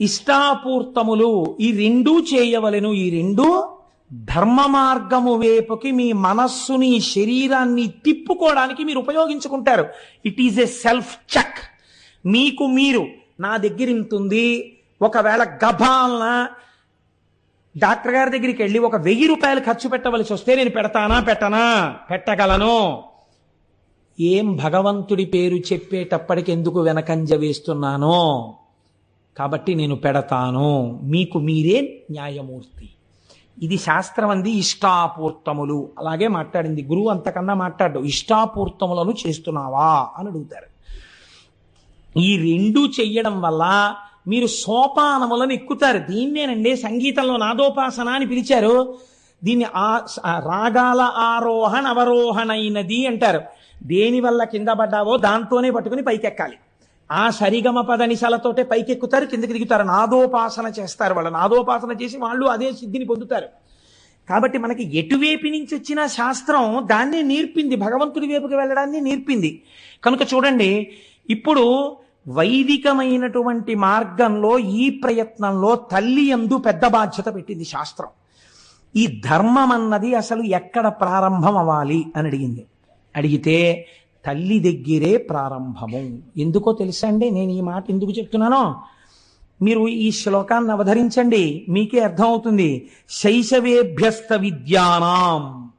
ఇష్టాపూర్తములు ఈ రెండూ చేయవలెను. ఈ రెండు ధర్మ మార్గము వైపుకి మీ మనస్సుని శరీరాన్ని తిప్పుకోవడానికి మీరు ఉపయోగించుకుంటారు. It is a self check మీకు మీరు నా దగ్గర ఇంతుంది ఒకవేళ గభాలన డాక్టర్ గారి దగ్గరికి వెళ్ళి ఒక వెయ్యి రూపాయలు ఖర్చు పెట్టవలసి వస్తే నేను పెడతానా పెట్టనా? పెట్టగలను. ఏం భగవంతుడి పేరు చెప్పేటప్పటికి ఎందుకు వెనకంజ వేస్తున్నానో? కాబట్టి నేను పెడతాను. మీకు మీరే న్యాయమూర్తి. ఇది శాస్త్రం అంది ఇష్టాపూర్తములు. అలాగే మాట్లాడింది గురువు అంతకన్నా మాట్లాడు. ఇష్టాపూర్తములను చేస్తున్నావా అని అడుగుతారు. ఈ రెండు చెయ్యడం వల్ల మీరు సోపానములను ఎక్కుతారు. దీన్నేనండి సంగీతంలో నాదోపాసన అని పిలిచారు. దీన్ని ఆ రాగాల ఆరోహణ అవరోహణైనది అంటారు. దేని వల్ల కింద పడ్డావో దాంతోనే పట్టుకుని పైకెక్కాలి. ఆ సరిగమ పదనిసలతోటే పైకెక్కుతారు కిందకి దిగుతారు. నాదోపాసన చేస్తారు వాళ్ళు. నాదోపాసన చేసి వాళ్ళు అదే సిద్ధిని పొందుతారు. కాబట్టి మనకి ఎటువైపు నుంచి వచ్చిన శాస్త్రం దాన్నే నేర్పింది. భగవంతుడి వైపుకి వెళ్ళడాన్ని నేర్పింది. కనుక చూడండి ఇప్పుడు వైదికమైనటువంటి మార్గంలో ఈ ప్రయత్నంలో తల్లి ఎందు పెద్ద బాధ్యత పెట్టింది శాస్త్రం. ఈ ధర్మం అన్నది అసలు ఎక్కడ ప్రారంభం అవ్వాలి అని అడిగింది. అడిగితే తల్లి దగ్గరే ప్రారంభము. ఎందుకో తెలుసా అండి నేను ఈ మాట ఎందుకు చెప్తున్నానో? మీరు ఈ శ్లోకాన్ని అవధరించండి మీకే అర్థమవుతుంది. శైశవేభ్యస్త విద్యానాం.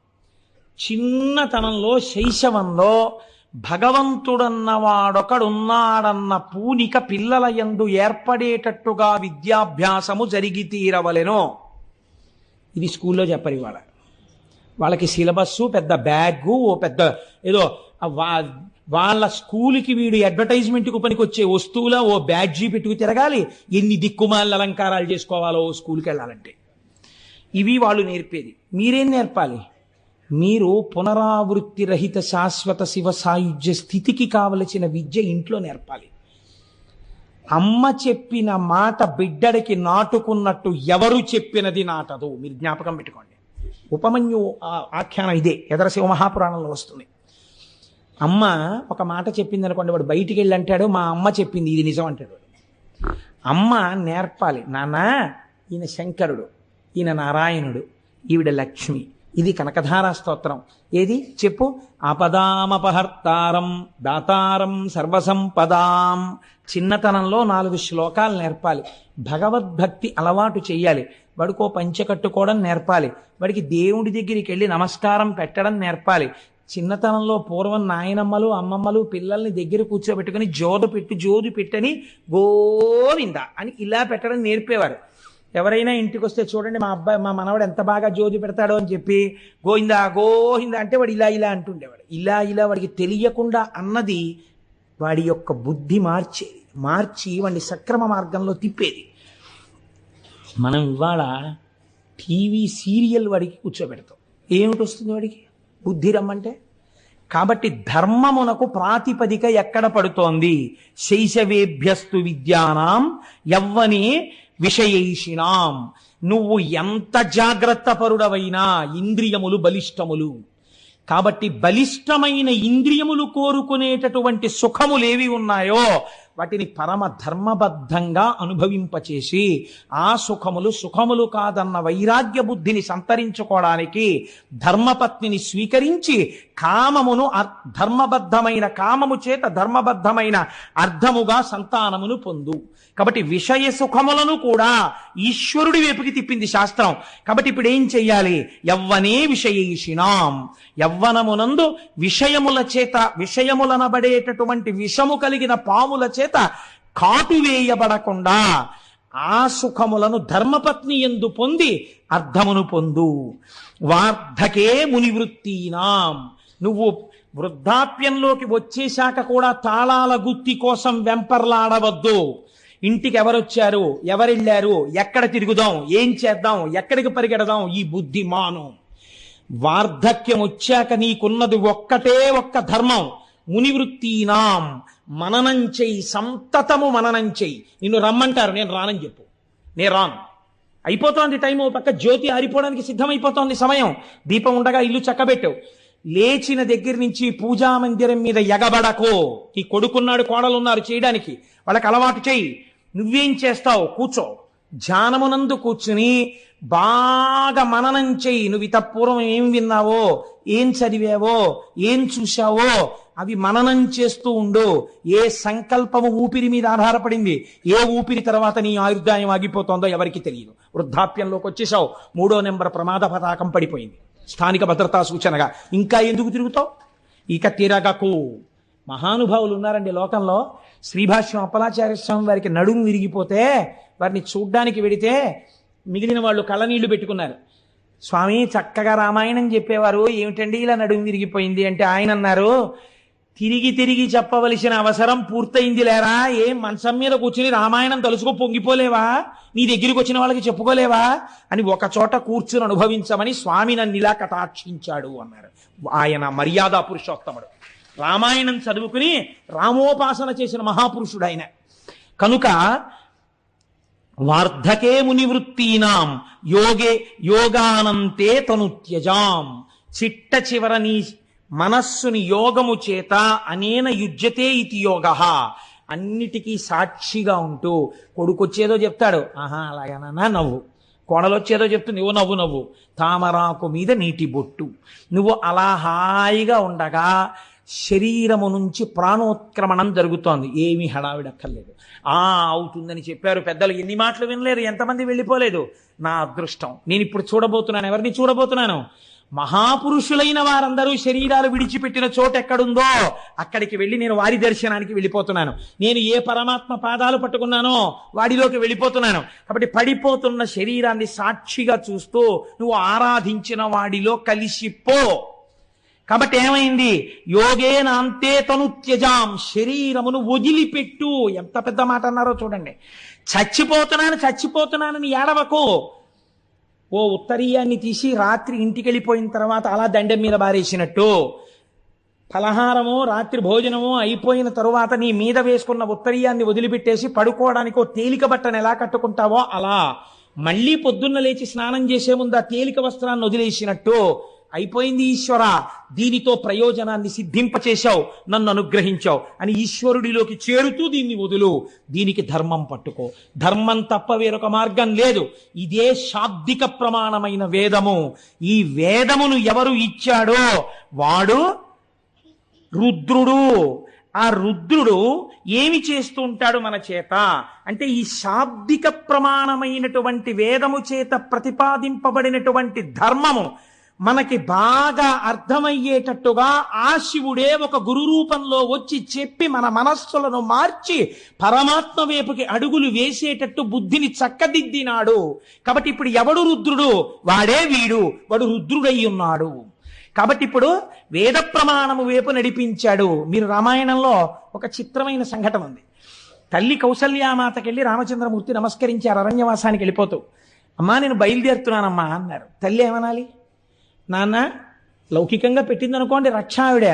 చిన్నతనంలో శైశవంలో భగవంతుడన్నవాడొకడున్నాడన్న పూనిక పిల్లల యందు ఏర్పడేటట్టుగా విద్యాభ్యాసము జరిగి తీరవలెను. ఇది స్కూల్లో చెప్పరు ఇవాళ. వాళ్ళకి సిలబస్సు పెద్ద బ్యాగు ఓ పెద్ద ఏదో వా- వాళ్ళ స్కూల్కి వీడు అడ్వర్టైజ్మెంట్కి పనికొచ్చే వస్తువుల ఓ బ్యాడ్జీ పెట్టుకు తిరగాలి. ఎన్ని దిక్కుమాల అలంకారాలు చేసుకోవాలో ఓ స్కూల్కి వెళ్ళాలంటే ఇవి వాళ్ళు నేర్పేది. మీరేం నేర్పాలి? మీరు పునరావృత్తి రహిత శాశ్వత శివ సాయుధ్య స్థితికి కావలసిన విద్య ఇంట్లో నేర్పాలి. అమ్మ చెప్పిన మాట బిడ్డడికి నాటుకున్నట్టు ఎవరు చెప్పినది నాటదు. మీరు జ్ఞాపకం పెట్టుకోండి. ఉపమన్యు ఆ- ఆఖ్యానం ఇదే ఎదరశివ మహాపురాణంలో వస్తుంది అమ్మ ఒక మాట చెప్పింది అనుకోండి వాడు బయటికి వెళ్ళి అంటాడు మా అమ్మ చెప్పింది ఇది నిజం అంటాడు వాడు. అమ్మ నేర్పాలి నాన్న ఈయన శంకరుడు ఈయన నారాయణుడు ఈవిడ లక్ష్మి ఇది కనకధారా స్తోత్రం. ఏది? చెప్పు. అపదామపహర్తారం దాతారం సర్వసంపదాం. చిన్నతనంలో నాలుగు శ్లోకాలు నేర్పాలి. భగవద్భక్తి అలవాటు చేయాలి వాడికో పంచె కట్టుకోవడం నేర్పాలి. వాడికి దేవుడి దగ్గరికి వెళ్ళి నమస్కారం పెట్టడం నేర్పాలి. చిన్నతనంలో పూర్వం నాయనమ్మలు అమ్మమ్మలు పిల్లల్ని దగ్గర కూర్చోబెట్టుకుని జోదు పెట్టు జోదు పెట్టని గోవింద అని ఇలా పెట్టడం నేర్పేవారు. ఎవరైనా ఇంటికి వస్తే చూడండి మా అబ్బాయి మా మనవాడు ఎంత బాగా జోజు పెడతాడో అని చెప్పి గోయిందా గోహిందా అంటే వాడు ఇలా ఇలా అంటుండేవాడు. ఇలా ఇలా వాడికి తెలియకుండా అన్నది వాడి యొక్క బుద్ధి మార్చేది మార్చి వాడిని సక్రమ మార్గంలో తిప్పేది. మనం ఇవాళ టీవీ సీరియల్ వాడికి కూర్చోబెడతాం. ఏమిటి వస్తుంది వాడికి? బుద్ధి రమ్మంటే? కాబట్టి ధర్మమునకు ప్రాతిపదిక ఎక్కడ పడుతోంది? శైశవేభ్యస్తు విద్యానాం యవ్వనే విషయేషినాం. నువ్వు ఎంత జాగ్రత్త పరుడవైనా ఇంద్రియములు బలిష్టములు. కాబట్టి బలిష్టమైన ఇంద్రియములు కోరుకునేటటువంటి సుఖములేవి ఉన్నాయో వాటిని పరమ ధర్మబద్ధంగా అనుభవింపచేసి ఆ సుఖములు సుఖములు కాదన్న వైరాగ్య బుద్ధిని సంతరించుకోవడానికి ధర్మపత్నిని స్వీకరించి కామమును అర్- ధర్మబద్ధమైన కామము చేత ధర్మబద్ధమైన అర్థముగా సంతానమును పొందు. కాబట్టి విషయ సుఖములను కూడా ఈశ్వరుడి వైపుకి తిప్పింది శాస్త్రం. కాబట్టి ఇప్పుడు ఏం చెయ్యాలి? యవ్వనే విషయీషినాం. యవ్వనమునందు విషయముల చేత విషయములనబడేటటువంటి విషము కలిగిన పాముల చేత కాటువేయబడకుండా ఆ సుఖములను ధర్మపత్ని ఎందు పొంది అర్థమును పొందు. వార్ధకే మునివృత్తీనాం. నువ్వు వృద్ధాప్యంలోకి వచ్చేశాక కూడా తాళాల గుత్తి కోసం వెంపర్లాడవద్దు. ఇంటికి ఎవరొచ్చారు ఎవరెళ్ళారు? ఎక్కడ తిరుగుదాం? ఏం చేద్దాం? ఎక్కడికి పరిగెడదాం? ఈ బుద్ధి మానం. వార్ధక్యం వచ్చాక నీకున్నది ఒక్కటే ఒక్క ధర్మం. మునివృత్తీనాం. మననం చెయ్యి. సంతతము మననం చెయ్యి. నిన్ను రమ్మంటారు. నేను రానని చెప్పు. నేను రాను. అయిపోతోంది టైం పక్క జ్యోతి ఆరిపోవడానికి సిద్ధమైపోతోంది సమయం. దీపం ఉండగా ఇల్లు చక్కబెట్టావు లేచిన దగ్గర నుంచి పూజా మందిరం మీద ఎగబడకో. ఈ కొడుకున్నాడు కోడలున్నారు చేయడానికి. వాళ్ళకి అలవాటు చేయి నువ్వేం చేస్తావు? కూర్చో. ధ్యానమునందు కూర్చుని బాగా మననం చెయ్యి నువ్వు ఇతపూర్వం ఏం విన్నావో? ఏం చదివావో? ఏం చూశావో? అవి మననం చేస్తూ ఉండు. ఏ సంకల్పము ఊపిరి మీద ఆధారపడింది? ఏ ఊపిరి తర్వాత నీ ఆయుర్దాయం ఆగిపోతుందో ఎవరికి తెలియదు. వృద్ధాప్యంలోకి వచ్చేసావు మూడో నెంబర్ ప్రమాద పతాకం పడిపోయింది. స్థానిక భద్రతా సూచనగా. ఇంకా ఎందుకు తిరుగుతావు? ఇక తిరగకు. మహానుభావులు ఉన్నారండి లోకంలో. శ్రీభాష్యం అప్పలాచార్య స్వామి వారికి నడుము విరిగిపోతే వారిని చూడ్డానికి వెడితే మిగిలిన వాళ్ళు కళ్ళనీళ్ళు పెట్టుకున్నారు. స్వామి చక్కగా రామాయణం చెప్పేవారు. ఏమిటండి ఇలా నడుము విరిగిపోయింది అంటే ఆయన అన్నారు తిరిగి తిరిగి చెప్పవలసిన అవసరం పూర్తయింది లేరా? ఏం మంచం మీద కూర్చుని రామాయణం తలుచుకో పొంగిపోలేవా? నీ దగ్గరికి వచ్చిన వాళ్ళకి చెప్పుకోలేవా? అని ఒక చోట కూర్చుని అనుభవించమని స్వామి నన్ను ఇలా కటాక్షించాడు అన్నారు. ఆయన మర్యాద పురుషోత్తముడు. రామాయణం చదువుకుని రామోపాసన చేసిన మహాపురుషుడు ఆయన కనుక వార్ధకే మునివృత్తీనాం యోగే యోగానంతే తను త్యజాం. చిట్ట చివర నీ మనస్సుని యోగము చేత అనేన యుజ్యతే ఇది యోగ. అన్నిటికీ సాక్షిగా ఉంటూ కొడుకొచ్చేదో చెప్తాడు. ఆహా అలాగేనా నవ్వు. కొడలొచ్చేదో చెప్తుంది నువ్వు నవ్వు నవ్వు. తామరాకు మీద నీటి బొట్టు. నువ్వు అలా హాయిగా ఉండగా శరీరము నుంచి ప్రాణోత్క్రమణం జరుగుతోంది. ఏమీ హడావిడక్కర్లేదు. ఆ అవుతుందని చెప్పారు పెద్దలు. ఎన్ని మాటలు వినలేరు. ఎంతమంది వెళ్ళిపోలేదు. నా అదృష్టం. నేను ఇప్పుడు చూడబోతున్నాను. ఎవరిని చూడబోతున్నాను? మహాపురుషులైన వారందరూ శరీరాలు విడిచిపెట్టిన చోట ఎక్కడుందో అక్కడికి వెళ్ళి నేను వారి దర్శనానికి వెళ్ళిపోతున్నాను. నేను ఏ పరమాత్మ పాదాలు పట్టుకున్నానో వాడిలోకి వెళ్ళిపోతున్నాను. కాబట్టి పడిపోతున్న శరీరాన్ని సాక్షిగా చూస్తూ నువ్వు ఆరాధించిన వాడిలో కలిసిపో. కాబట్టి ఏమైంది? యోగేనాంతే తను త్యజాం శరీరమును వదిలిపెట్టు. ఎంత పెద్ద మాట అన్నారో చూడండి. చచ్చిపోతున్నాను చచ్చిపోతున్నానని ఏడవకు. ఓ ఉత్తరీయాన్ని తీసి రాత్రి ఇంటికి వెళ్ళిపోయిన తర్వాత అలా దండెం మీద బారేసినట్టు. ఫలహారము రాత్రి భోజనము అయిపోయిన తరువాత నీ మీద వేసుకున్న ఉత్తరీయాన్ని వదిలిపెట్టేసి పడుకోవడానికి ఓ తేలిక బట్టను ఎలా కట్టుకుంటావో అలా. మళ్ళీ పొద్దున్న లేచి స్నానం చేసే ముందు ఆ తేలిక వస్త్రాన్ని వదిలేసినట్టు. అయిపోయింది ఈశ్వర. దీనితో ప్రయోజనాన్ని సిద్ధింపచేశావు నన్ను అనుగ్రహించావు. అని ఈశ్వరుడిలోకి చేరుతూ దీన్ని వదులు. దీనికి ధర్మం పట్టుకో. ధర్మం తప్ప వేరొక మార్గం లేదు. ఇదే శాబ్దిక ప్రమాణమైన వేదము. ఈ వేదమును ఎవరు ఇచ్చాడో వాడు రుద్రుడు. ఆ రుద్రుడు ఏమి చేస్తూ ఉంటాడు మన చేత? అంటే ఈ శాబ్దిక ప్రమాణమైనటువంటి వేదము చేత ప్రతిపాదింపబడినటువంటి ధర్మము. మనకి బాగా అర్థమయ్యేటట్టుగా ఆ శివుడే ఒక గురు రూపంలో వచ్చి చెప్పి మన మనస్సులను మార్చి పరమాత్మ వైపుకి అడుగులు వేసేటట్టు బుద్ధిని చక్కదిద్దినాడు. కాబట్టి ఇప్పుడు ఎవడు రుద్రుడు? వాడే వీడు. వాడు రుద్రుడై ఉన్నాడు కాబట్టి ఇప్పుడు వేద ప్రమాణము వైపు నడిపించాడు. మీరు రామాయణంలో ఒక చిత్రమైన సంఘటన ఉంది. తల్లి కౌసల్యామాతకెళ్ళి రామచంద్రమూర్తి నమస్కరించారు. అరణ్యవాసానికి వెళ్ళిపోతూ. అమ్మా నేను బయలుదేరుతున్నానమ్మా అన్నారు. తల్లి ఏమనాలి? నాన్న లౌకికంగా పెట్టింది అనుకోండి రక్ష ఆవిడ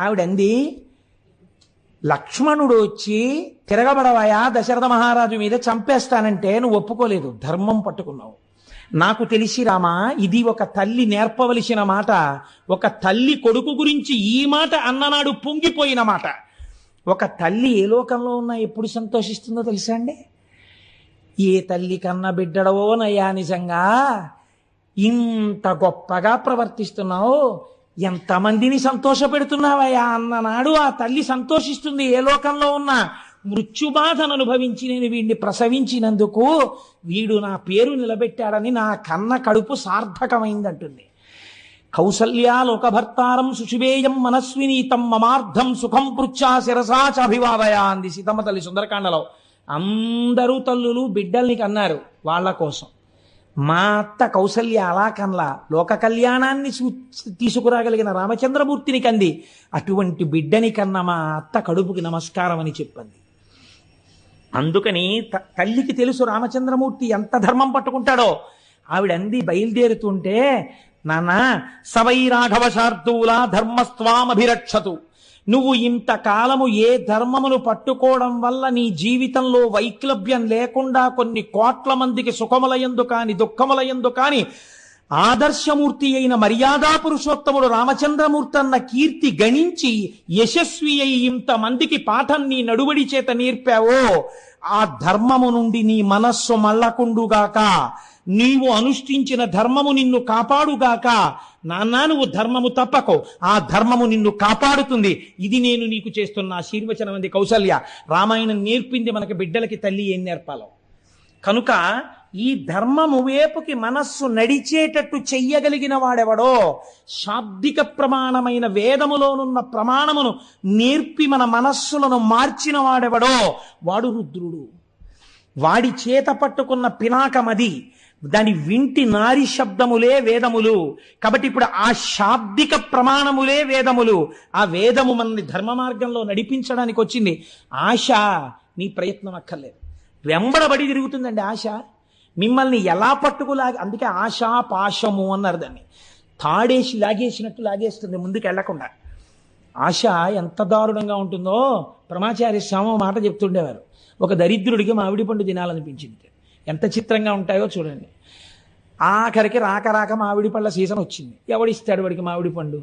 ఆవిడ అంది లక్ష్మణుడు వచ్చి తిరగబడవాయా దశరథ మహారాజు మీద చంపేస్తానంటే నువ్వు ఒప్పుకోలేదు. ధర్మం పట్టుకున్నావు. నాకు తెలిసి రామా ఇది ఒక తల్లి నేర్పవలసిన మాట. ఒక తల్లి కొడుకు గురించి ఈ మాట అన్ననాడు పొంగిపోయిన మాట. ఒక తల్లి ఏ లోకంలో ఉన్నా ఎప్పుడు సంతోషిస్తుందో తెలుసా అండి? ఏ తల్లి కన్న బిడ్డడవో నయ్యా నిజంగా? ఇంత గొప్పగా ప్రవర్తిస్తున్నావు? ఎంతమందిని సంతోషపెడుతున్నావయ్యా అన్ననాడు ఆ తల్లి సంతోషిస్తుంది. ఏ లోకంలో ఉన్నా మృత్యుబాధను అనుభవించి నేను వీడిని ప్రసవించినందుకు వీడు నా పేరు నిలబెట్టాడని నా కన్న కడుపు సార్థకమైందంటుంది. కౌసల్యాలోకభర్తారం లోకభర్తారం సుషుభేయం మనస్వినీతం మమార్థం సుఖం పృచ్చా శిరసా చ అభివాదయా అంది సీతమ్మ తల్లి సుందరకాండలో. అందరూ తల్లులు బిడ్డల్ని కన్నారు వాళ్ళ కోసం. మా అత్త కౌసల్య అలా కన్లా లోక కళ్యాణాన్ని సూ- తీసుకురాగలిగిన రామచంద్రమూర్తిని కంది. అటువంటి బిడ్డని కన్న మా అత్త కడుపుకి నమస్కారం అని చెప్పింది. అందుకని తల్లికి తెలుసు రామచంద్రమూర్తి ఎంత ధర్మం పట్టుకుంటాడో. ఆవిడ అంది బయలుదేరుతుంటే నాన్న సవై రాఘవ శార్దూల ధర్మస్వామభిరక్షతు నువ్వు ఇంతకాలము ఏ ధర్మమును పట్టుకోవడం వల్ల నీ జీవితంలో వైక్లభ్యం లేకుండా కొన్ని కోట్ల మందికి సుఖములయందు కాని దుఃఖములయందు కాని ఆదర్శమూర్తి అయిన మర్యాదా పురుషోత్తముడు రామచంద్రమూర్తి అన్న కీర్తి గణించి యశస్వి అయి ఇంతమందికి పాఠం నీ నడువడి చేత నేర్పావో ఆ ధర్మము నుండి నీ మనస్సు మళ్ళకుండుగాక నీవు అనుష్ఠించిన ధర్మము నిన్ను కాపాడుగాక నాన్నా నువ్వు ధర్మము తప్పకో. ఆ ధర్మము నిన్ను కాపాడుతుంది. ఇది నేను నీకు చేస్తున్న ఆశీర్వచనం అంది కౌసల్య. రామాయణం నేర్పింది మనకి బిడ్డలకి తల్లి ఏం నేర్పాలో? కనుక ఈ ధర్మము వేపుకి మనస్సు నడిచేటట్టు చెయ్యగలిగిన వాడెవడో శాబ్దిక ప్రమాణమైన వేదములోనున్న ప్రమాణమును నేర్పి మన మనస్సులను మార్చిన వాడెవడో? వాడు రుద్రుడు. వాడి చేత పట్టుకున్న పినాకమది. దాని వింటి నారి శబ్దములే వేదములు. కాబట్టి ఇప్పుడు ఆ శాబ్దిక ప్రమాణములే వేదములు. ఆ వేదము మనల్ని ధర్మ మార్గంలో నడిపించడానికి వచ్చింది. ఆశ నీ ప్రయత్నం అక్కర్లేదు. వెంబడబడి తిరుగుతుందండి ఆశ. మిమ్మల్ని ఎలా పట్టుకులాగి అందుకే ఆశ పాశము అన్నారు దాన్ని. తాడేసి లాగేసినట్టు లాగేస్తుంది ముందుకు వెళ్ళకుండా. ఆశ ఎంత దారుణంగా ఉంటుందో ప్రమాచార్య స్వామి మాట చెప్తుండేవారు. ఒక దరిద్రుడికి మామిడి పండు తినాలనిపించింది. ఎంత చిత్రంగా ఉంటాయో చూడండి. ఆఖరికి రాక రాక మామిడి పళ్ళ సీజన్ వచ్చింది. ఎవడిస్తాడు వాడికి మామిడి పండు?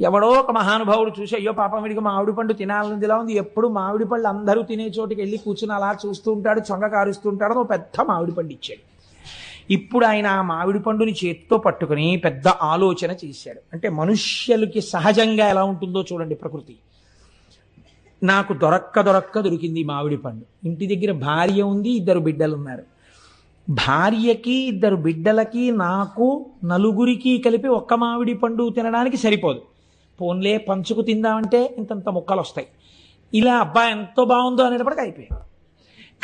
ఎవడో ఒక మహానుభావుడు చూసి అయ్యో పాపం వీడికి మామిడి పండు తినాలని ఇలా ఉంది. ఎప్పుడు మామిడి పళ్ళు అందరూ తినే చోటుకి వెళ్ళి కూర్చుని అలా చూస్తూ ఉంటాడు చొంగ కారుస్తూ ఉంటాడు ఒక ఓ పెద్ద మామిడి పండు ఇచ్చాడు. ఇప్పుడు ఆయన ఆ మామిడి పండుని చేతితో పట్టుకుని పెద్ద ఆలోచన చేశాడు. అంటే మనుష్యులకి సహజంగా ఎలా ఉంటుందో చూడండి ప్రకృతి. నాకు దొరక్క దొరక్క దొరికింది మామిడి పండు. ఇంటి దగ్గర భార్య ఉంది ఇద్దరు బిడ్డలు ఉన్నారు. భార్యకి ఇద్దరు బిడ్డలకి నాకు నలుగురికి కలిపి ఒక్క మామిడి పండు తినడానికి సరిపోదు. పోన్లే పంచుకు తిందామంటే ఇంతంత ముక్కలు వస్తాయి ఇలా అబ్బా ఎంతో బాగుందో అనేటప్పటికి అయిపోయింది.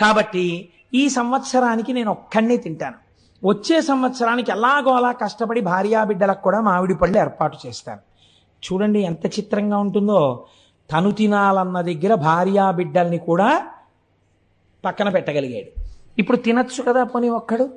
కాబట్టి ఈ సంవత్సరానికి నేను ఒక్కడినే తింటాను. వచ్చే సంవత్సరానికి ఎలాగో అలా కష్టపడి భార్యా బిడ్డలకు కూడా మామిడి పళ్ళు ఏర్పాటు చేస్తాను. చూడండి ఎంత చిత్రంగా ఉంటుందో. తను తినాలన్న దగ్గర భార్యా బిడ్డల్ని కూడా పక్కన పెట్టగలిగాడు. ఇప్పుడు తినచ్చు కదా పోనీ ఒక్కడు?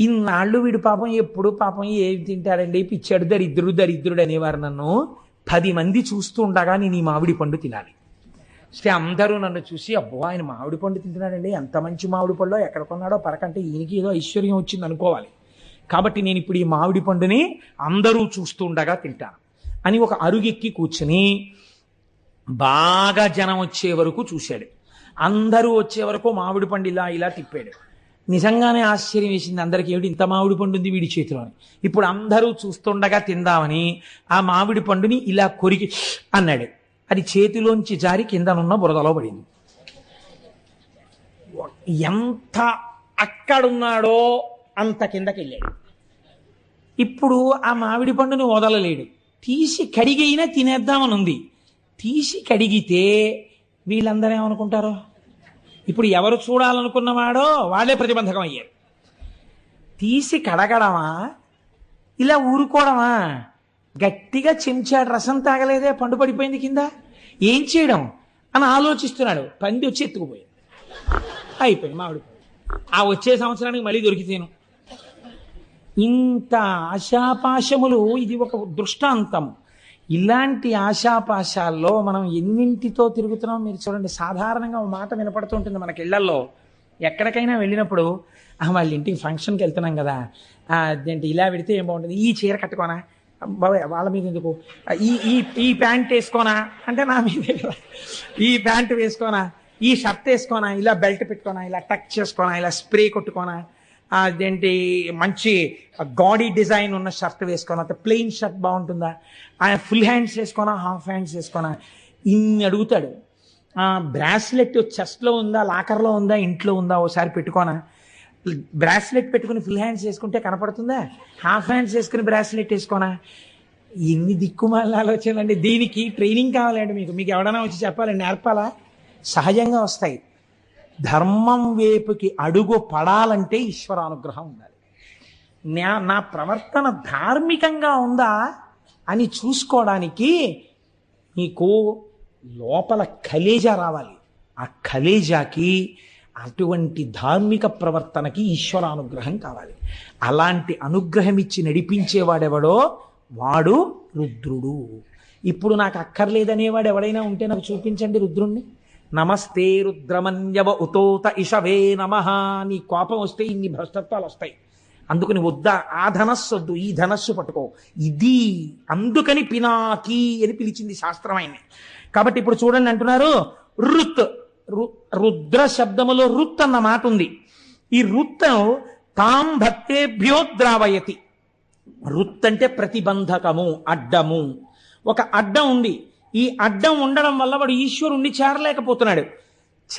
ఇన్నాళ్ళు వీడు పాపం ఎప్పుడు పాపం ఏమి తింటాడండి? పిచ్చాడు దరిద్రుడు దరిద్రుడు అనేవారు నన్ను. పది మంది చూస్తూ ఉండగా నేను ఈ మామిడి పండు తినాలిస్తే అందరూ నన్ను చూసి అబ్బో ఆయన మామిడి పండు తింటున్నాడండి. ఎంత మంచి మామిడి పండులో ఎక్కడ కొన్నాడో పరకంటే ఈయనకి ఏదో ఐశ్వర్యం వచ్చింది అనుకోవాలి. కాబట్టి నేను ఇప్పుడు ఈ మామిడి పండుని అందరూ చూస్తూ ఉండగా తింటాను. అని ఒక అరుగెక్కి కూర్చుని బాగా జనం వచ్చే వరకు చూశాడు. అందరూ వచ్చే వరకు మామిడి పండు ఇలా ఇలా తిప్పాడు. నిజంగానే ఆశ్చర్యం వేసింది అందరికీ ఏమిటి ఇంత మామిడి పండు ఉంది వీడి చేతిలో అని ఇప్పుడు అందరూ చూస్తుండగా తిందామని ఆ మామిడి పండుని ఇలా కొరికి అన్నాడు. అది చేతిలోంచి జారి కిందనున్న బురదలో పడింది. ఎంత అక్కడున్నాడో అంత కిందకి వెళ్ళాడు ఇప్పుడు ఆ మామిడి పండుని వదలలేడు. తీసి కడిగైనా తినేద్దామని ఉంది తీసి కడిగితే వీళ్ళందరూ ఏమనుకుంటారు? ఇప్పుడు ఎవరు చూడాలనుకున్నవాడో వాళ్ళే ప్రతిబంధకం అయ్యారు తీసి కడగడమా? ఇలా ఊరుకోవడమా? గట్టిగా చెంచాడు రసం తాగలేదే పండు పడిపోయింది కింద? ఏం చేయడం? అని ఆలోచిస్తున్నాడు. పంది వచ్చి ఎత్తుకుపోయింది. అయిపోయింది మామిడి ఆ వచ్చే సంవత్సరానికి మళ్ళీ దొరికితేను. ఇంత ఆశాపాశములు ఇది ఒక దృష్టాంతం. ఇలాంటి ఆశాపాశాల్లో మనం ఎన్నింటితో తిరుగుతున్నాం మీరు చూడండి. సాధారణంగా ఒక మాట వినపడుతుంటుంది మనకి ఇళ్ళల్లో. ఎక్కడికైనా వెళ్ళినప్పుడు వాళ్ళ ఇంటికి ఫంక్షన్కి వెళ్తున్నాం కదా. అదేంటి ఇలా పెడితే ఏం బాగుంటుంది? ఈ చీర కట్టుకోనా? బాబాయ్ వాళ్ళ మీద ఎందుకు? ఈ ఈ ఈ ప్యాంట్ వేసుకోనా? అంటే నా మీదే కదా. ఈ ప్యాంట్ వేసుకోనా? ఈ షర్ట్ వేసుకోనా? ఇలా బెల్ట్ పెట్టుకోనా? ఇలా టక్ చేసుకోనా? ఇలా స్ప్రే కొట్టుకోనా? అదేంటి మంచి గాడీ డిజైన్ ఉన్న షర్ట్ వేసుకోనా ప్లెయిన్ షర్ట్ బాగుంటుందా? ఆయన ఫుల్ హ్యాండ్స్ వేసుకోనా హాఫ్ హ్యాండ్స్ వేసుకోనా ఇన్ని అడుగుతాడు. బ్రాస్లెట్ చెస్ట్లో ఉందా లాకర్లో ఉందా ఇంట్లో ఉందా ఓసారి పెట్టుకోనా? బ్రాస్లెట్ పెట్టుకుని ఫుల్ హ్యాండ్స్ వేసుకుంటే కనపడుతుందా? హాఫ్ హ్యాండ్స్ వేసుకుని బ్రాస్లెట్ వేసుకోనా? ఎన్ని దిక్కుమాల ఆలోచనలండి. దీనికి ట్రైనింగ్ కావాలండి మీకు. మీకు ఎవడైనా వచ్చి చెప్పాలండి నేర్పాలా? సహజంగా వస్తాయి. ధర్మం వైపుకి అడుగు పడాలంటే ఈశ్వరానుగ్రహం ఉండాలి. నా నా ప్రవర్తన ధార్మికంగా ఉందా అని చూసుకోవడానికి నీకు లోపల కలేజా రావాలి. ఆ కలేజాకి అటువంటి ధార్మిక ప్రవర్తనకి ఈశ్వరానుగ్రహం కావాలి. అలాంటి అనుగ్రహం ఇచ్చి నడిపించేవాడెవడో? వాడు రుద్రుడు. ఇప్పుడు నాకు అక్కర్లేదనేవాడు ఎవడైనా ఉంటే నాకు చూపించండి రుద్రుణ్ణి. నమస్తే రుద్రమన్యవ ఉతోత ఇషవే నమ. నీ కోపం వస్తే ఇన్ని భ్రష్టత్వాలు వస్తాయి. అందుకని వద్దా? ఆ ధనస్సు వద్దు ఈ ధనస్సు పట్టుకో. ఇది అందుకని పినాకి అని పిలిచింది శాస్త్రం ఆయన్ని. కాబట్టి ఇప్పుడు చూడండి అంటున్నారు రుత్ రు- రుద్ర శబ్దములో రుత్ అన్న మాట ఉంది. ఈ రుత్తం తాం భక్తేభ్యో ద్రావయతి. రుత్ అంటే ప్రతిబంధకము అడ్డము. ఒక అడ్డం ఉంది. ఈ అడ్డం ఉండడం వల్ల వాడు ఈశ్వరుణ్ణి చేరలేకపోతున్నాడు.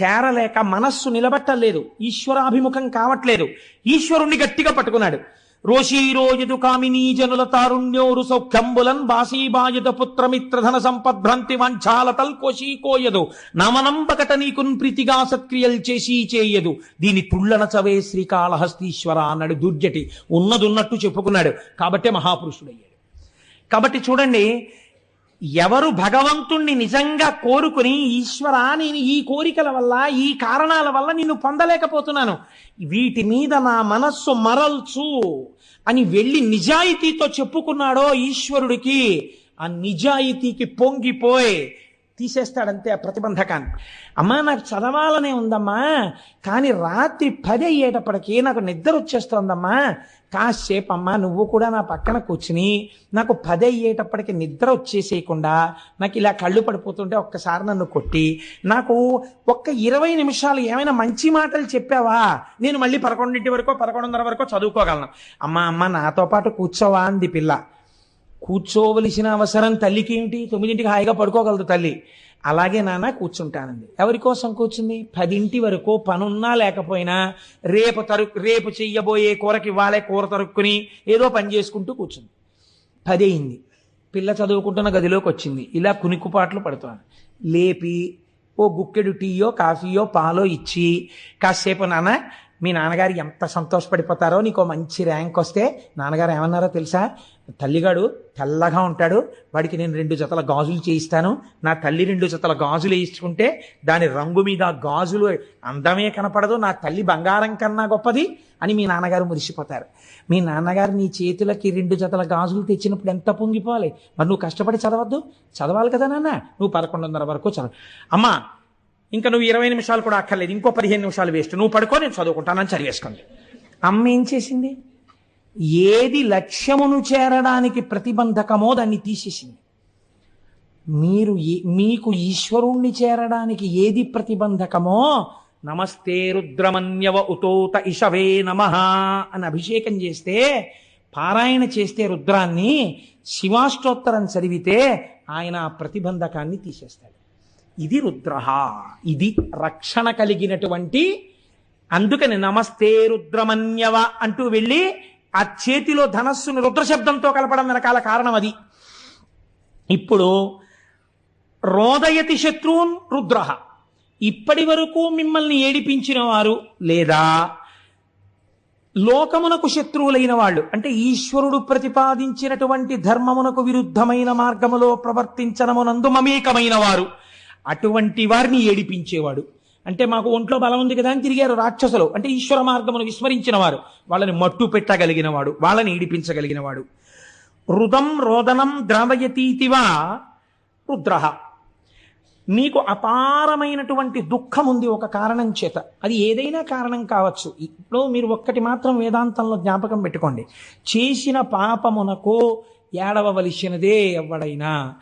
చేరలేక మనస్సు నిలబట్టలేదు. ఈశ్వరాభిముఖం కావట్లేదు. ఈశ్వరుణ్ణి గట్టిగా పట్టుకున్నాడు. రోషీరోజదు కామినీ జనుల తారుణ్యోరు సౌఖ్యంబులన్ బాసీబాయద పుత్రమిత్రధన సంపద్భ్రంతి వంచాలతల్ కోశీకోయదు నమనంబకట నీకున్ ప్రీతిగా సత్క్రియలు చేసి చేయదు. దీని తుళ్ళన చవే శ్రీకాళహస్తీశ్వర అన్నాడు దుర్జటి. ఉన్నదున్నట్టు చెప్పుకున్నాడు. కాబట్టే మహాపురుషుడయ్యాడు. కాబట్టి చూడండి ఎవరు భగవంతుణ్ణి నిజంగా కోరుకుని ఈశ్వర నేను ఈ కోరికల వల్ల ఈ కారణాల వల్ల నిన్ను పొందలేకపోతున్నాను. వీటి మీద నా మనస్సు మరల్చు అని వెళ్ళి నిజాయితీతో చెప్పుకున్నాడో ఈశ్వరుడికి. ఆ నిజాయితీకి పొంగిపోయి తీసేస్తాడంతే ఆ ప్రతిబంధకాన్ని. అమ్మా నాకు చదవాలనే ఉందమ్మా కానీ రాత్రి పది అయ్యేటప్పటికీ నాకు నిద్ర వచ్చేస్తోందమ్మా. కాసేపు అమ్మా నువ్వు కూడా నా పక్కన కూర్చుని నాకు పది అయ్యేటప్పటికి నిద్ర వచ్చేసేయకుండా నాకు ఇలా కళ్ళు పడిపోతుంటే ఒక్కసారి నన్ను కొట్టి నాకు ఒక్క ఇరవై నిమిషాలు ఏమైనా మంచి మాటలు చెప్పావా? నేను మళ్ళీ పదకొండింటి వరకు పదకొండున్నర వరకు చదువుకోగలను. అమ్మా అమ్మ నాతో పాటు కూర్చోవా అంది పిల్ల. కూర్చోవలసిన అవసరం తల్లికి తొమ్మిదింటికి హాయిగా పడుకోగలదు తల్లి. అలాగే నాన్న కూర్చుంటానండి ఎవరి కోసం కూర్చుంది? పదింటి వరకు పనున్నా లేకపోయినా రేపు తరు రేపు చెయ్యబోయే కూరకి ఇవ్వాలే కూర తరుక్కుని ఏదో పని చేసుకుంటూ కూర్చుంది. పది అయింది. పిల్ల చదువుకుంటున్న గదిలోకి వచ్చింది ఇలా కునిక్కుపాట్లు పడుతున్నాను లేపి ఓ గుక్కెడు టీయో కాఫీయో పాలో ఇచ్చి కాసేపు నాన్న మీ నాన్నగారు ఎంత సంతోషపడిపోతారో నీకు మంచి ర్యాంక్ వస్తే నాన్నగారు ఏమన్నారో తెలుసా? తల్లిగాడు తెల్లగా ఉంటాడు వాడికి నేను రెండు జతల గాజులు చేయిస్తాను. నా తల్లి రెండు జతల గాజులు వేయించుకుంటే దాని రంగు మీద గాజులు అందమే కనపడదు నా తల్లి బంగారం కన్నా గొప్పది అని మీ నాన్నగారు మురిసిపోతారు. మీ నాన్నగారు నీ చేతులకి రెండు జతల గాజులు తెచ్చినప్పుడు ఎంత పొంగిపోవాలి? మరి నువ్వు కష్టపడి చదవద్దు. చదవాలి కదా నాన్న. నువ్వు పదకొండున్నర వరకు చదవ. అమ్మా ఇంకా నువ్వు ఇరవై నిమిషాలు కూడా అక్కర్లేదు ఇంకో పదిహేను నిమిషాలు వేస్ట్ నువ్వు పడుకో నేను చదువుకుంటానని చదివేసుకోండి అమ్మ ఏం చేసింది? ఏది లక్ష్యమును చేరడానికి ప్రతిబంధకమో దాన్ని తీసేసింది. మీరు మీకు ఈశ్వరుణ్ణి చేరడానికి ఏది ప్రతిబంధకమో? నమస్తే రుద్రమన్యవ ఉతోత ఇషవే నమ అని అభిషేకం చేస్తే పారాయణ చేస్తే రుద్రాన్ని శివాష్టోత్తరం చదివితే ఆయన ఆ ప్రతిబంధకాన్ని తీసేస్తాడు. ఇది రుద్ర ఇది రక్షణ కలిగినటువంటి అందుకని నమస్తే రుద్రమన్యవ అంటూ వెళ్ళి ఆ చేతిలో ధనస్సును రుద్రశబ్దంతో కలపడం వెనకాల కారణం అది. ఇప్పుడు రోదయతి శత్రువున్ రుద్ర ఇప్పటి వరకు మిమ్మల్ని ఏడిపించిన వారు లేదా? లోకమునకు శత్రువులైన వాళ్ళు అంటే ఈశ్వరుడు ప్రతిపాదించినటువంటి ధర్మమునకు విరుద్ధమైన మార్గములో ప్రవర్తించనమునందు మమేకమైన వారు అటువంటి వారిని ఏడిపించేవాడు. అంటే మాకు ఒంట్లో బలం ఉంది కదా అని తిరిగారు రాక్షసులు. అంటే ఈశ్వర మార్గమును విస్మరించిన వారు. వాళ్ళని మట్టు పెట్టగలిగిన వాడు వాళ్ళని ఏడిపించగలిగిన వాడు రుదం రోదనం ద్రావయతీతివా రుద్ర. మీకు అపారమైనటువంటి దుఃఖం ఉంది ఒక కారణం చేత. అది ఏదైనా కారణం కావచ్చు. ఇప్పుడు మీరు ఒక్కటి మాత్రం వేదాంతంలో జ్ఞాపకం పెట్టుకోండి. చేసిన పాపమునకు ఏడవవలసినదే ఎవడైనా.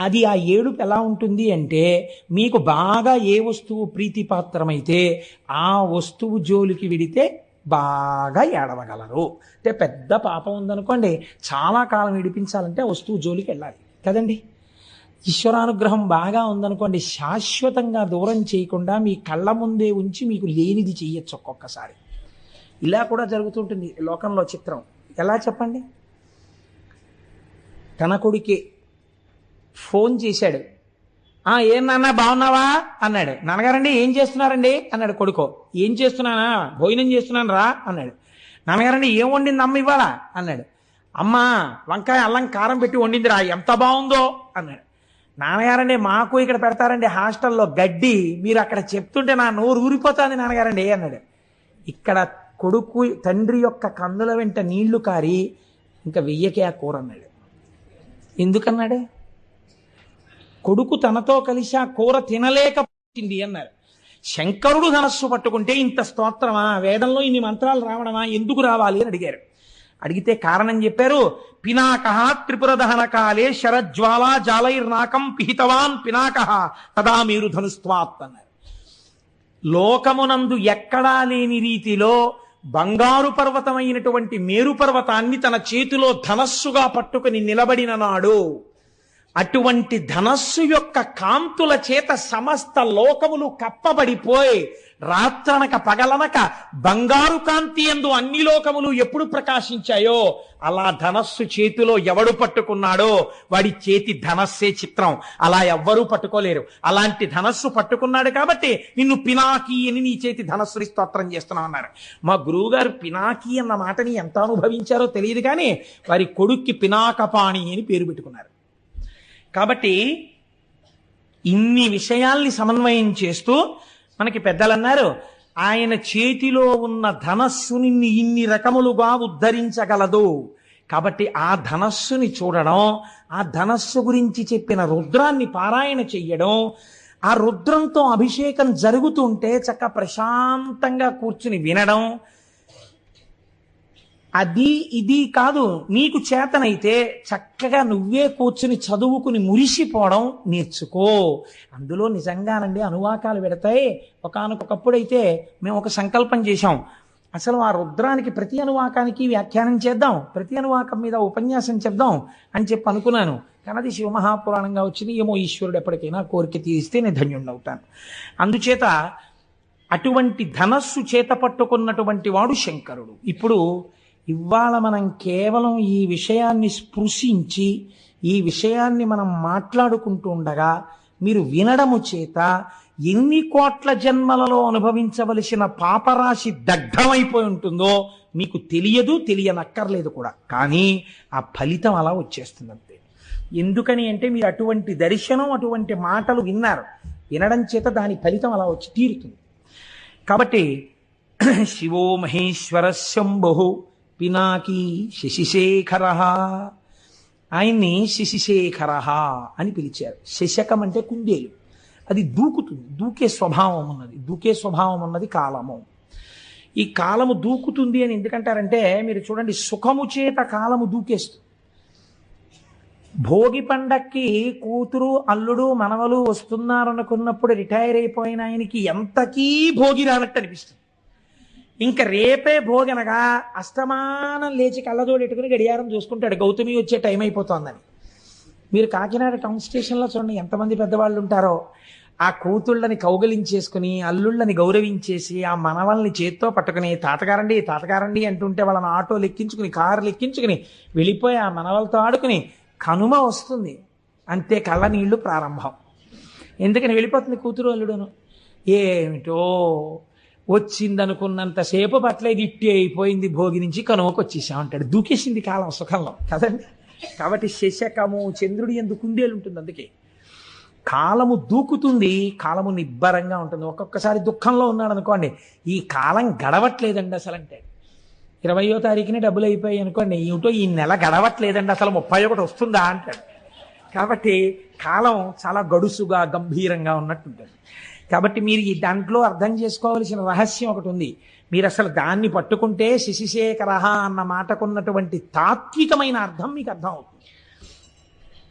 అది ఆ ఏడుపు ఎలా ఉంటుంది అంటే మీకు బాగా ఏ వస్తువు ప్రీతిపాత్రమైతే ఆ వస్తువు జోలికి విడితే బాగా ఏడవగలరు. అంటే పెద్ద పాపం ఉందనుకోండి చాలా కాలం విడిపించాలంటే వస్తువు జోలికి వెళ్ళాలి. కదండి? ఈశ్వరానుగ్రహం బాగా ఉందనుకోండి శాశ్వతంగా దూరం చేయకుండా మీ కళ్ళ ముందే ఉంచి మీకు లేనిది చేయొచ్చు ఒక్కొక్కసారి. ఇలా కూడా జరుగుతుంటుంది లోకంలో చిత్రం. ఎలా చెప్పండి? తన కొడుకే ఫోన్ చేశాడు. ఆ ఏం నాన్న బాగున్నావా? అన్నాడు. నాన్నగారండి ఏం చేస్తున్నారండి? అన్నాడు కొడుకో. ఏం చేస్తున్నానా? భోజనం చేస్తున్నాను రా అన్నాడు. నాన్నగారండి ఏం వండింది అమ్మ ఇవాళ? అన్నాడు. అమ్మ వంకాయ అల్లం కారం పెట్టి వండిందిరా ఎంత బాగుందో? అన్నాడు. నాన్నగారండి మాకు ఇక్కడ పెడతారండి హాస్టల్లో గడ్డి. మీరు అక్కడ చెప్తుంటే నా నోరు ఊరిపోతుంది నాన్నగారండి అన్నాడు. ఇక్కడ కొడుకు తండ్రి యొక్క కందుల వెంట నీళ్ళు కారి ఇంకా వెయ్యకే ఆ కూర అన్నాడు. ఎందుకన్నాడు? కొడుకు తనతో కలిసి ఆ కూర తినలేకపోయింది అన్నారు. శంకరుడు ధనస్సు పట్టుకుంటే ఇంత స్తోత్రమా? వేదంలో ఇన్ని మంత్రాలు రావడమా? ఎందుకు రావాలి అని అడిగారు. అడిగితే కారణం చెప్పారు పినాక త్రిపురదహన కాలే శరజ్వాలా జాలైర్నాకం పిహితవాన్ పినాక తదా మీరు ధనుస్వాత్ అన్నారు. లోకమునందు ఎక్కడా లేని రీతిలో బంగారు పర్వతమైనటువంటి మేరు పర్వతాన్ని తన చేతిలో ధనస్సుగా పట్టుకుని నిలబడిన నాడు అటువంటి ధనస్సు యొక్క కాంతుల చేత సమస్త లోకములు కప్పబడిపోయి రాత్రనక పగలనక బంగారు కాంతి ఎందు అన్ని లోకములు ఎప్పుడు ప్రకాశించాయో అలా ధనస్సు చేతిలో ఎవడు పట్టుకున్నాడో వాడి చేతి ధనస్సే చిత్రం. అలా ఎవ్వరూ పట్టుకోలేరు. అలాంటి ధనస్సు పట్టుకున్నాడు కాబట్టి నిన్ను పినాకి అని నీ చేతి ధనస్సుని స్తోత్రం చేస్తున్నావు అన్నారు. మా గురువుగారు పినాకి అన్న మాటని ఎంత అనుభవించారో తెలియదు కానీ వారి కొడుక్కి పినాకపాణి అని పేరు పెట్టుకున్నారు. కాబట్టి ఇన్ని విషయాల్ని సమన్వయం చేస్తూ మనకి పెద్దలన్నారు ఆయన చేతిలో ఉన్న ధనస్సుని ఇన్ని రకములుగా ఉద్ధరించగలదు కాబట్టి ఆ ధనస్సుని చూడడం ఆ ధనస్సు గురించి చెప్పిన రుద్రాన్ని పారాయణ చెయ్యడం ఆ రుద్రంతో అభిషేకం జరుగుతుంటే చక్క ప్రశాంతంగా కూర్చుని వినడం అది ఇది కాదు. నీకు చేతనైతే చక్కగా నువ్వే కూర్చుని చదువుకుని మురిసిపోవడం నేర్చుకో. అందులో నిజంగానండి అనువాకాలు పెడతాయి. ఒకనకొకప్పుడైతే మేము ఒక సంకల్పం చేశాం. అసలు ఆ రుద్రానికి ప్రతి అనువాకానికి వ్యాఖ్యానం చేద్దాం. ప్రతి అనువాకం మీద ఉపన్యాసం చెప్దాం అని చెప్పి అనుకున్నాను. కానీ అది శివమహాపురాణంగా వచ్చింది. ఏమో ఈశ్వరుడు ఎప్పటికైనా కోరిక తీరిస్తే నేను ధన్యుణ్ణవుతాను అందుచేత అటువంటి ధనస్సు చేత పట్టుకున్నటువంటి వాడు శంకరుడు. ఇప్పుడు ఇవాళ మనం కేవలం ఈ విషయాన్ని స్పృశించి ఈ విషయాన్ని మనం మాట్లాడుకుంటూ ఉండగా మీరు వినడము చేత ఎన్ని కోట్ల జన్మలలో అనుభవించవలసిన పాపరాశి దగ్ధమైపోయి ఉంటుందో మీకు తెలియదు తెలియనక్కర్లేదు కూడా. కానీ ఆ ఫలితం అలా వచ్చేస్తుంది అంతే. ఎందుకని అంటే మీరు అటువంటి దర్శనం అటువంటి మాటలు విన్నారు. వినడం చేత దాని ఫలితం అలా వచ్చి తీరుతుంది. కాబట్టి శివో మహేశ్వర శంభు పినాకి శశిశేఖర ఆయన్ని శశిశేఖర అని పిలిచారు. శశకం అంటే కుందేలు అది దూకుతుంది. దూకే స్వభావం ఉన్నది. దూకే స్వభావం ఉన్నది కాలము. ఈ కాలము దూకుతుంది అని ఎందుకంటారంటే మీరు చూడండి సుఖము చేత కాలము దూకేస్తుంది. భోగి పండక్కి కూతురు అల్లుడు మనవలు వస్తున్నారనుకున్నప్పుడు రిటైర్ అయిపోయిన ఆయనకి ఎంతకీ భోగి రానట్టు అనిపిస్తుంది. ఇంకా రేపే భోగనగా అస్తమానం లేచి కళ్ళజోడెట్టుకుని గడియారం చూసుకుంటాడు. గౌతమి వచ్చే టైం అయిపోతోందని. మీరు కాకినాడ టౌన్ స్టేషన్లో చూడండి ఎంతమంది పెద్దవాళ్ళు ఉంటారో ఆ కూతుళ్ళని కౌగలించేసుకుని అల్లుళ్ళని గౌరవించేసి ఆ మనవల్ని చేత్తో పట్టుకుని తాతగారండి తాతగారండి అంటుంటే వాళ్ళని ఆటో లెక్కించుకుని కారు లెక్కించుకుని వెళ్ళిపోయి ఆ మనవలతో ఆడుకుని కనుమ వస్తుంది. అంతే కళ్ళ నీళ్ళు ప్రారంభం. ఎందుకని వెళ్ళిపోతుంది కూతురు అల్లుడును? ఏమిటో వచ్చిందనుకున్నంతసేపు పట్లేదు ఇట్టి అయిపోయింది భోగి నుంచి కనుమకు వచ్చేసామంటాడు దూకేసింది కాలం సుఖంలో. కదండి? కాబట్టి శశకము చంద్రుడి ఎందుకు కుందేలు ఉంటుంది అందుకే. కాలము దూకుతుంది కాలము నిబ్బరంగా ఉంటుంది. ఒక్కొక్కసారి దుఃఖంలో ఉన్నాడు అనుకోండి ఈ కాలం గడవట్లేదండి అసలు అంటే ఇరవయో తారీఖునే డబ్బులు అయిపోయాయి అనుకోండి ఏమిటో ఈ నెల గడవట్లేదండి అసలు ముప్పై ఒకటి వస్తుందా అంటాడు. కాబట్టి కాలం చాలా గడుసుగా గంభీరంగా ఉన్నట్టుంటుంది. కాబట్టి మీరు ఈ దాంట్లో అర్థం చేసుకోవలసిన రహస్యం ఒకటి ఉంది. మీరు అసలు దాన్ని పట్టుకుంటే శశిశేఖర అన్న మాటకున్నటువంటి తాత్వికమైన అర్థం మీకు అర్థం అవుతుంది.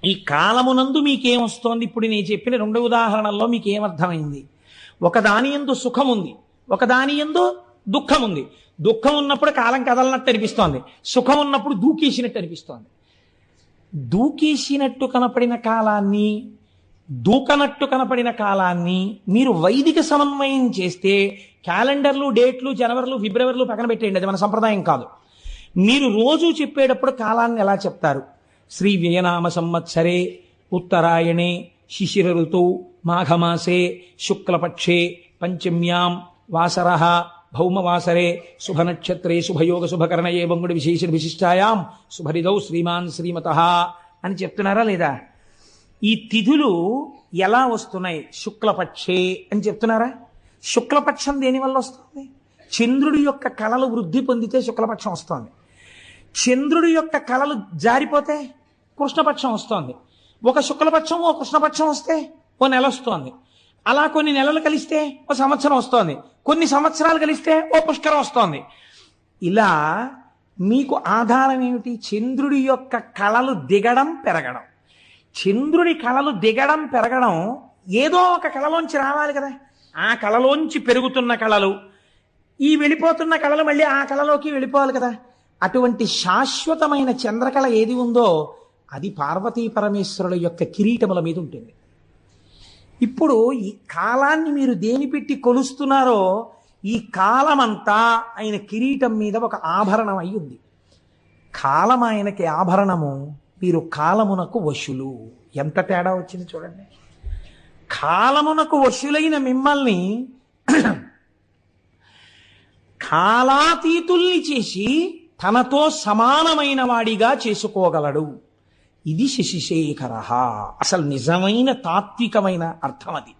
ఈ కాలమునందు మీకేమొస్తోంది ఇప్పుడు నేను చెప్పిన రెండు ఉదాహరణల్లో మీకు ఏమర్థమైంది ఒకదాని ఎందు సుఖం ఉంది ఒకదాని ఎందు దుఃఖం ఉంది దుఃఖం ఉన్నప్పుడు కాలం కదలనట్టు అనిపిస్తోంది. సుఖం ఉన్నప్పుడు దూకేసినట్టు అనిపిస్తోంది. దూకేసినట్టు కనపడిన కాలాన్ని దూకనట్టు కనపడిన కాలాన్ని మీరు వైదిక సమన్వయం చేస్తే క్యాలెండర్లు డేట్లు జనవరిలు ఫిబ్రవరిలు పక్కన పెట్టేయండి. అది మన సంప్రదాయం కాదు. మీరు రోజు చెప్పేటప్పుడు కాలాన్ని ఎలా చెప్తారు? శ్రీ వ్యయనామ సంవత్సరే ఉత్తరాయణే శిశిర ఋతువు మాఘమాసే శుక్లపక్షే పంచమ్యాం వాసర భౌమవాసరే శుభనక్షత్రే శుభయోగ శుభకరణ ఏ బంగుడి విశేష విశిష్టాయాం శుభరిదౌ శ్రీమాన్ శ్రీమత అని చెప్తున్నారా లేదా? ఈ తిథులు ఎలా వస్తున్నాయి? శుక్లపక్షే అని చెప్తున్నారా? శుక్లపక్షం దేనివల్ల వస్తుంది? చంద్రుడి యొక్క కళలు వృద్ధి పొందితే శుక్లపక్షం వస్తుంది. చంద్రుడి యొక్క కళలు జారిపోతే కృష్ణపక్షం వస్తోంది. ఒక శుక్లపక్షం ఓ కృష్ణపక్షం వస్తే ఓ నెల వస్తోంది. అలా కొన్ని నెలలు కలిస్తే ఓ సంవత్సరం వస్తోంది. కొన్ని సంవత్సరాలు కలిస్తే ఓ పుష్కరం వస్తోంది. ఇలా మీకు ఆధారం ఏమిటి? చంద్రుడి యొక్క కళలు దిగడం పెరగడం. చంద్రుడి కళలు దిగడం పెరగడం ఏదో ఒక కళలోంచి రావాలి కదా. ఆ కళలోంచి పెరుగుతున్న కళలు. ఈ వెళ్ళిపోతున్న కళలు మళ్ళీ ఆ కళలోకి వెళ్ళిపోవాలి కదా. అటువంటి శాశ్వతమైన చంద్రకళ ఏది ఉందో అది పార్వతీ పరమేశ్వరుల యొక్క కిరీటముల మీద ఉంటుంది. ఇప్పుడు ఈ కాలాన్ని మీరు దేని పెట్టి కొలుస్తున్నారో ఈ కాలమంతా ఆయన కిరీటం మీద ఒక ఆభరణం అయి ఉంది. కాలం ఆయనకి ఆభరణము మీరు కాలమునకు వశులు. ఎంత తేడా వచ్చింది చూడండి. కాలమునకు వశులైన మిమ్మల్ని కాలాతీతుల్ని చేసి తనతో సమానమైన వాడిగా చేసుకోగలడు. ఇది శశిశేఖర అసలు నిజమైన తాత్వికమైన అర్థం అది.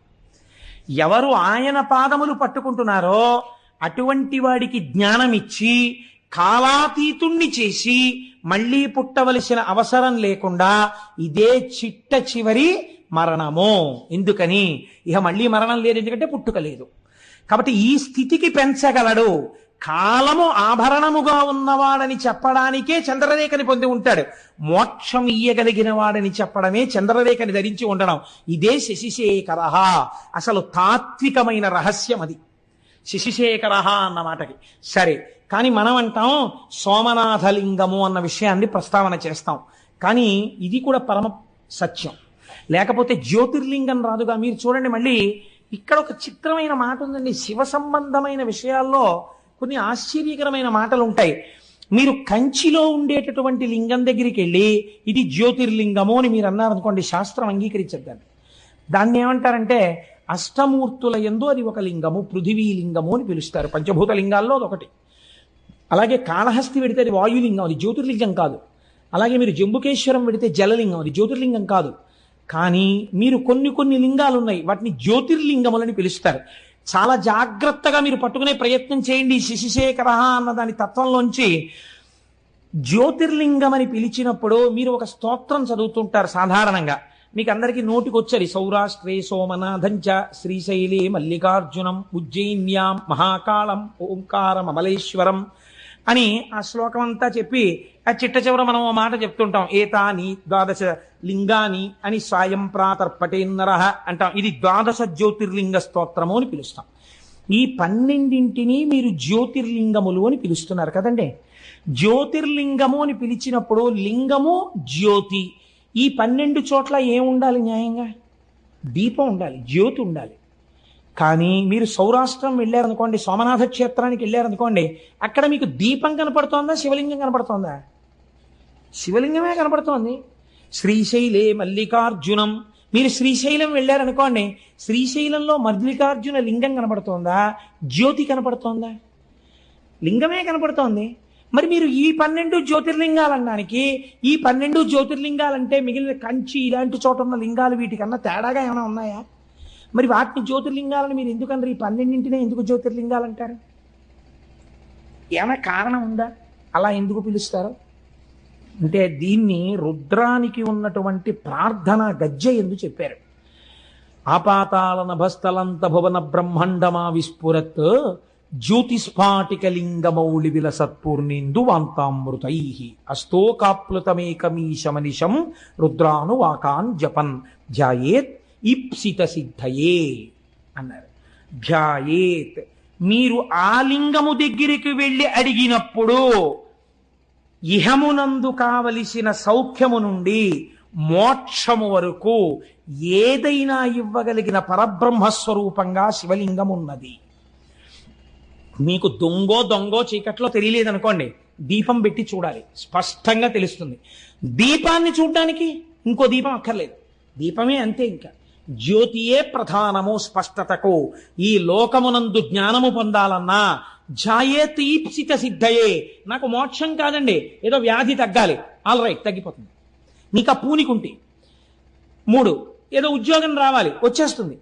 ఎవరు ఆయన పాదములు పట్టుకుంటున్నారో అటువంటి వాడికి జ్ఞానమిచ్చి కాలాతీతుణ్ణి చేసి మళ్ళీ పుట్టవలసిన అవసరం లేకుండా ఇదే చిట్ట చివరి మరణము. ఎందుకని? ఇక మళ్ళీ మరణం లేదు ఎందుకంటే పుట్టుక లేదు. కాబట్టి ఈ స్థితికి పెంచగలడు. కాలము ఆభరణముగా ఉన్నవాడని చెప్పడానికే చంద్రరేఖని పొంది ఉంటాడు. మోక్షం ఇయ్యగలిగిన వాడని చెప్పడమే చంద్రరేఖని ధరించి ఉండడం. ఇదే శశిశేఖర అసలు తాత్వికమైన రహస్యం అది. శశిశేఖర అన్న మాటకి. సరే కానీ మనం అంటాం సోమనాథలింగము అన్న విషయాన్ని ప్రస్తావన చేస్తాం. కానీ ఇది కూడా పరమ సత్యం. లేకపోతే జ్యోతిర్లింగం రాదుగా. మీరు చూడండి మళ్ళీ ఇక్కడ ఒక చిత్రమైన మాట ఉందండి. శివ సంబంధమైన విషయాల్లో కొన్ని ఆశ్చర్యకరమైన మాటలు ఉంటాయి. మీరు కంచిలో ఉండేటటువంటి లింగం దగ్గరికి వెళ్ళి ఇది జ్యోతిర్లింగము అని మీరు అన్నారనుకోండి శాస్త్రం అంగీకరించద్దండి దాన్ని ఏమంటారంటే అష్టమూర్తుల ఎందు అది ఒక లింగము పృథివీ లింగము అని పిలుస్తారు. పంచభూత లింగాల్లో ఒకటి అలాగే కాళహస్తి పెడితే అది వాయులింగం అది జ్యోతిర్లింగం కాదు. అలాగే మీరు జంబుకేశ్వరం పెడితే జలలింగం అది జ్యోతిర్లింగం కాదు. కానీ మీరు కొన్ని కొన్ని లింగాలు ఉన్నాయి వాటిని జ్యోతిర్లింగములని పిలుస్తారు. చాలా జాగ్రత్తగా మీరు పట్టుకునే ప్రయత్నం చేయండి శశిశేఖర అన్న దాని తత్వంలోంచి. జ్యోతిర్లింగం అని పిలిచినప్పుడు మీరు ఒక స్తోత్రం చదువుతుంటారు సాధారణంగా. మీకు అందరికీ నోటికొచ్చరి. సౌరాష్ట్రే సోమనాథంచ శ్రీశైలే మల్లికార్జునం ఉజ్జయిన్యాం మహాకాళం ఓంకారం అమలేశ్వరం అని ఆ శ్లోకం అంతా చెప్పి ఆ చిట్ట చివర మనం ఓ మాట చెప్తుంటాం. ఏతాని ద్వాదశ లింగాని అని సాయం ప్రాతర్పటేన్నర అంటాం. ఇది ద్వాదశ జ్యోతిర్లింగ స్తోత్రము అని పిలుస్తాం. ఈ పన్నెండింటిని మీరు జ్యోతిర్లింగములు అని పిలుస్తున్నారు కదండి. జ్యోతిర్లింగము అని పిలిచినప్పుడు లింగము జ్యోతి ఈ పన్నెండు చోట్ల ఏముండాలి న్యాయంగా? దీపం ఉండాలి జ్యోతి ఉండాలి. కానీ మీరు సౌరాష్ట్రం వెళ్ళారనుకోండి సోమనాథ క్షేత్రానికి వెళ్ళారనుకోండి అక్కడ మీకు దీపం కనపడుతోందా శివలింగం కనపడుతోందా? శివలింగమే కనపడుతోంది. శ్రీశైలే మల్లికార్జునం. మీరు శ్రీశైలం వెళ్ళారనుకోండి శ్రీశైలంలో మల్లికార్జున లింగం కనపడుతోందా జ్యోతి కనపడుతోందా? లింగమే కనపడుతోంది. మరి మీరు ఈ పన్నెండు జ్యోతిర్లింగాలు అనడానికి ఈ పన్నెండు జ్యోతిర్లింగాలంటే మిగిలిన కంచి ఇలాంటి చోట ఉన్న లింగాలు వీటికన్నా తేడాగా ఏమైనా ఉన్నాయా? మరి వాటిని జ్యోతిర్లింగాలను మీరు ఎందుకన్నారు ఈ పన్నెండింటినే ఎందుకు జ్యోతిర్లింగాలు అంటారు? ఏమైనా కారణం ఉందా? అలా ఎందుకు పిలుస్తారు? అంటే దీన్ని రుద్రానికి ఉన్నటువంటి ప్రార్థన గజ్జె ఎందు చెప్పారు. ఆపాతాల నభస్థలంత భువన బ్రహ్మాండమా విస్ఫురత్ జ్యోతిస్ఫాటికలింగమౌళి విలసత్పూర్ణేందు వాంతామృతై అస్తోకాప్లుతమేకమీశమనిశం రుద్రాను వాకాన్ జపన్ ధ్యాయేత్ ఈప్సిత సిద్ధయే అన్నారు. ధ్యాయేత్. మీరు ఆ లింగము దగ్గరికి వెళ్ళి అడిగినప్పుడు ఇహమునందు కావలసిన సౌఖ్యము నుండి మోక్షము వరకు ఏదైనా ఇవ్వగలిగిన పరబ్రహ్మస్వరూపంగా శివలింగం ఉన్నది మీకు దొంగో దొంగో చీకట్లో తెలియలేదనుకోండి దీపం పెట్టి చూడాలి. స్పష్టంగా తెలుస్తుంది. దీపాన్ని చూడడానికి ఇంకో దీపం అక్కర్లేదు. దీపమే అంతే ఇంకా. జ్యోతియే ప్రధానము స్పష్టతకు. ఈ లోకమునందు జ్ఞానము పొందాలన్నా జాయే తీప్సిత సిద్ధయే. నాకు మోక్షం కాదండి ఏదో వ్యాధి తగ్గాలి. ఆల్ రైట్ తగ్గిపోతుంది. నీకు ఆ పూనికుంటి. మూడు ఏదో ఉద్యోగం రావాలి వచ్చేస్తుంది.